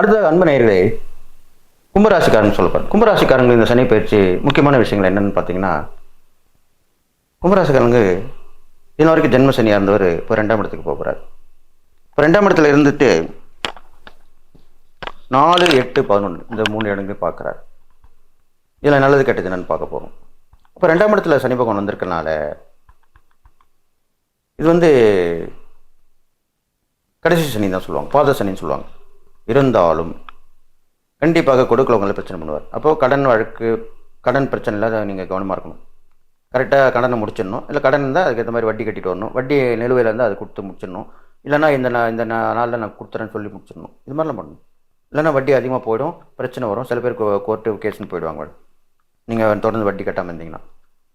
அன்பு நேயர்களே கும்பராசிக்காரங்க சொல்லப்படுறேன் கும்பராசிக்காரங்க இந்த சனி பயிற்சி முக்கியமான விஷயங்கள் என்னன்னு பார்த்தீங்கன்னா கும்பராசிக்காரங்க இன்ன வரைக்கும் ஜென்ம சனியாக இருந்தவர் இப்போ ரெண்டாம் இடத்துக்கு போக போகிறார் இப்போ ரெண்டாம் இடத்துல இருந்துட்டு நாலு எட்டு பதினொன்று இந்த மூணு இடங்களையும் பார்க்குறார். இதில் நல்லது கெட்டது என்னன்னு பார்க்க போகிறோம் இப்போ ரெண்டாம் இடத்துல சனி பகவான் வந்திருக்கனால இது வந்து கடைசி சனி தான் சொல்லுவாங்க. பாத சனின்னு சொல்லுவாங்க. இருந்தாலும் கண்டிப்பாக கொடுக்கலவங்களை பிரச்சனை பண்ணுவார். அப்போது கடன் வழக்கு கடன் பிரச்சனை இல்லாத நீங்கள் கவனமாக இருக்கணும். கரெக்டாக கடனை முடிச்சிடணும். இல்லை கடன் இருந்தால் அதுக்கேற்ற மாதிரி வட்டி கட்டிட்டு வரணும். வட்டி நிலுவையில் இருந்தால் அதை கொடுத்து முடிச்சிடணும். இல்லைனா இந்த நான் இந்த நா- நாளில் நான் கொடுத்துறேன்னு சொல்லி முடிச்சிடணும். இது மாதிரிலாம் பண்ணணும். இல்லைன்னா வட்டி அதிகமாக போயிடும் பிரச்சனை வரும். சில பேர் கோர்ட்டு கேஸ்னு போயிடுவாங்க. நீங்கள் தொடர்ந்து வட்டி கட்டாமல் இருந்தீங்கன்னா.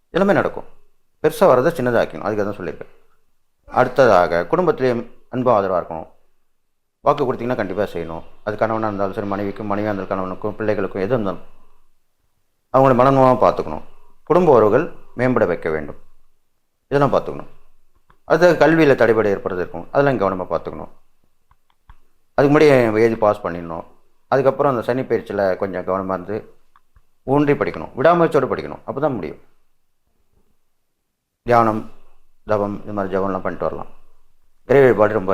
எல்லாமே நடக்கும். பெருசாக வரதை சின்னதாக்கணும் அதுக்கு தான் சொல்லியிருக்கேன். அடுத்ததாக குடும்பத்திலேயே அன்பு ஆதரவாக இருக்கணும். வாக்கு கொடுத்தீங்கன்னா கண்டிப்பாக செய்யணும். அது கணவனாக இருந்தாலும் சரி மனைவிக்கும் மனைவியாக இருந்தாலும் கணவனுக்கும் பிள்ளைகளுக்கும் எது இருந்தாலும் அவங்கள மனநலமாக பார்த்துக்கணும். குடும்ப உறவுகள் மேம்பட வைக்க வேண்டும். இதெல்லாம் பார்த்துக்கணும். அது கல்வியில் தடைபடி ஏற்படுறது இருக்கும். அதெல்லாம் கவனமாக பார்த்துக்கணும். அதுக்கு முன்னாடி எழுதி பாஸ் பண்ணிடணும். அதுக்கப்புறம் அந்த சனி பயிற்சியில் கொஞ்சம் கவனமாக இருந்து ஊன்றி படிக்கணும். விடாமுயற்சியோடு படிக்கணும். அப்போ தான் முடியும். தியானம் தபம் இது மாதிரி ஜபம்லாம் பண்ணிட்டு வரலாம். இறை வழிபாடு ரொம்ப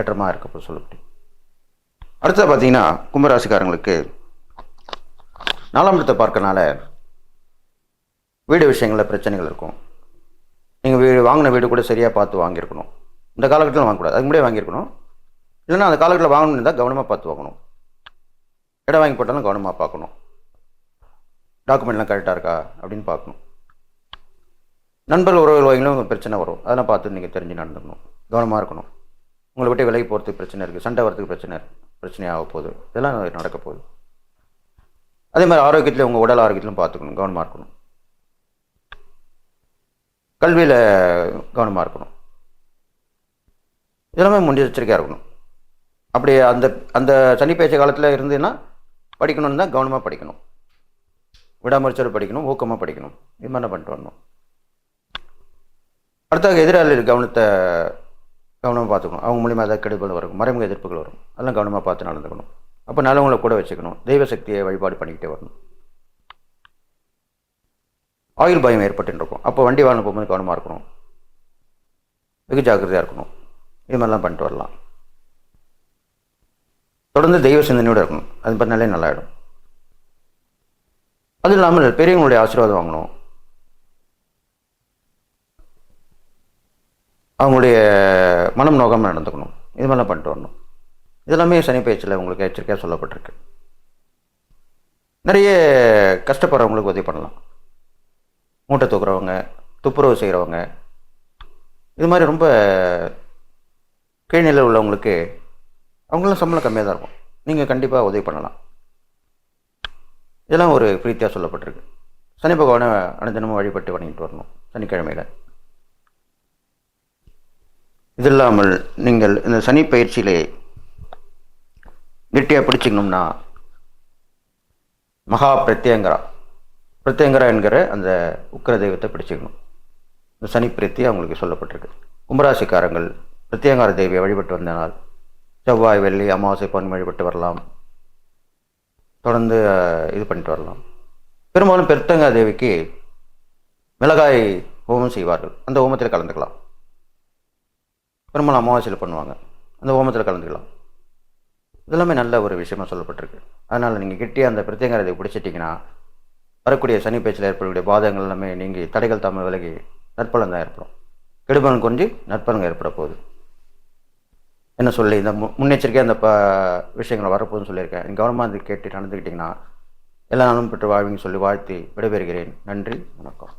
ஏற்றமாக இருக்க முடியும் அடுத்தது பார்த்தீங்கன்னா கும்பராசிக்காரங்களுக்கு நாலாம் இடத்தை பார்க்கறனால வீடு விஷயங்களில் பிரச்சனைகள் இருக்கும். நீங்கள் வீடு வாங்கின வீடு கூட சரியாக பார்த்து வாங்கியிருக்கணும். இந்த காலகட்டத்தில் வாங்கக்கூடாது. அதுக்கு முன்னாடியே வாங்கியிருக்கணும். இல்லைன்னா அந்த காலகட்டத்தில் வாங்கணும்னு இருந்தால் கவனமாக பார்த்து வாங்கணும். இடம் வாங்கி போட்டாலும் கவனமாக பார்க்கணும். டாக்குமெண்ட்லாம் கரெக்டாக இருக்கா அப்படின்னு பார்க்கணும். நண்பர்கள் உறவுகள் வாங்கிலும் பிரச்சனை வரும். அதெல்லாம் பார்த்து நீங்கள் தெரிஞ்சு நடந்துக்கணும். கவனமாக இருக்கணும். உங்களை விட்டு விலகி போகிறதுக்கு பிரச்சனை இருக்குது சண்டை வரதுக்கு பிரச்சனை பிரச்சனையாக போகுது. இதெல்லாம் நடக்க போகுது. அதே மாதிரி ஆரோக்கியத்தில் உங்கள் உடல் ஆரோக்கியத்திலும் பார்த்துக்கணும். கவனமாக இருக்கணும். கல்வியில் கவனமாக இருக்கணும். இதெல்லாமே முன்னெச்சரிக்கையாக இருக்கணும். அப்படி அந்த அந்த சனி பேச்ச காலத்தில் இருந்ததுன்னா படிக்கணும்னு தான் கவனமாக படிக்கணும். விடாமுயற்சியோடு படிக்கணும். ஊக்கமாக படிக்கணும். இது மாதிரி பண்ணிட்டு வரணும். அடுத்த எதிராளி கவனத்தை கவனமாக பார்த்துக்கணும். அவங்க மூலியமாக ஏதாவது கெடுதல் வரும். மறைமுக எதிர்ப்புகள் வரும். அதெல்லாம் கவனமாக பார்த்து நடந்துக்கணும். அப்போ நல்லவங்களை கூட வச்சுக்கணும். தெய்வ சக்தியை வழிபாடு பண்ணிக்கிட்டே வரணும். ஆயுள் பயம் ஏற்பட்டு இருக்கும். அப்போ வண்டி வாகனம் போகும்போது கவனமாக இருக்கணும். வெகு ஜாக்கிரதையாக இருக்கணும். இது மாதிரிலாம் பண்ணிட்டு வரலாம். தொடர்ந்து தெய்வ சிந்தனையோடு இருக்கணும். அது பண்ணாலே நல்லாயிடும் அதுவும் இல்லாமல் பெரியவங்களுடைய ஆசீர்வாதம் வாங்கணும். அவங்களுடைய மனம் நோகாமல் நடந்துக்கணும். இது மாதிரிலாம் பண்ணிட்டு வரணும். இதெல்லாமே சனி பயிற்சியில் உங்களுக்கு எச்சரிக்கையாக சொல்லப்பட்டிருக்கு. நிறைய கஷ்டப்படுறவங்களுக்கு உதவி பண்ணலாம். மூட்டை தூக்குறவங்க துப்புரவு செய்கிறவங்க இது மாதிரி ரொம்ப கீழ்நிலை உள்ளவங்களுக்கு அவங்களாம் சம்பளம் கம்மியாக தான் இருக்கும். நீங்கள் கண்டிப்பாக உதவி பண்ணலாம். இதெல்லாம் ஒரு பிரீத்தியாக சொல்லப்பட்டிருக்கு. சனி பகவானை அனுதினமும் வழிபட்டு வணங்கிட்டு வரணும். சனிக்கிழமையில். இது இல்லாமல் நீங்கள் இந்த சனி பயிற்சியிலே கெட்டியாக பிடிச்சிக்கணும்னா மகா பிரத்யங்கரா. பிரத்யங்கரா என்கிற அந்த உக்கர தெய்வத்தை பிடிச்சிக்கணும். இந்த சனி பிரத்தி அவங்களுக்கு சொல்லப்பட்டிருக்கு. கும்பராசிக்காரங்கள் பிரத்யங்கார தேவியை வழிபட்டு வந்தனால் செவ்வாய் வெள்ளி அமாவாசை பொன் வழிபட்டு வரலாம். தொடர்ந்து இது பண்ணிட்டு வரலாம். பெரும்பாலும் பெருத்தங்கா தேவிக்கு மிளகாய் ஹோமம் செய்வார்கள். அந்த ஹோமத்தில் கலந்துக்கலாம். பெரும்பாலும் அமாவாசையில் பண்ணுவாங்க. அந்த ஹோமத்தில் கலந்துக்கலாம். இதெல்லாமே நல்ல ஒரு விஷயமாக சொல்லப்பட்டிருக்கு. அதனால் நீங்கள் கெட்டியாக அந்த பிரத்யேக இதை பிடிச்சிட்டிங்கன்னா வரக்கூடிய சனி பேச்சில் ஏற்படக்கூடிய பாதகங்கள் எல்லாமே நீங்கள் தடைகள் தாமல் விலகி நற்பலன் தான் ஏற்படும். கெடுபலன் குறைஞ்சி நற்பலன் ஏற்பட போகுது. என்ன சொல்லி இந்த மு முன்னெச்சரிக்கையாக அந்த ப விஷயங்கள் வரப்போகுதுன்னு சொல்லியிருக்கேன். நீங்கள் கவனமாக அது கேட்டு நடந்துக்கிட்டிங்கன்னா எல்லா நாளும் பெற்று வாழ்வின்னு சொல்லி வாழ்த்தி விடைபெறுகிறேன். நன்றி வணக்கம்.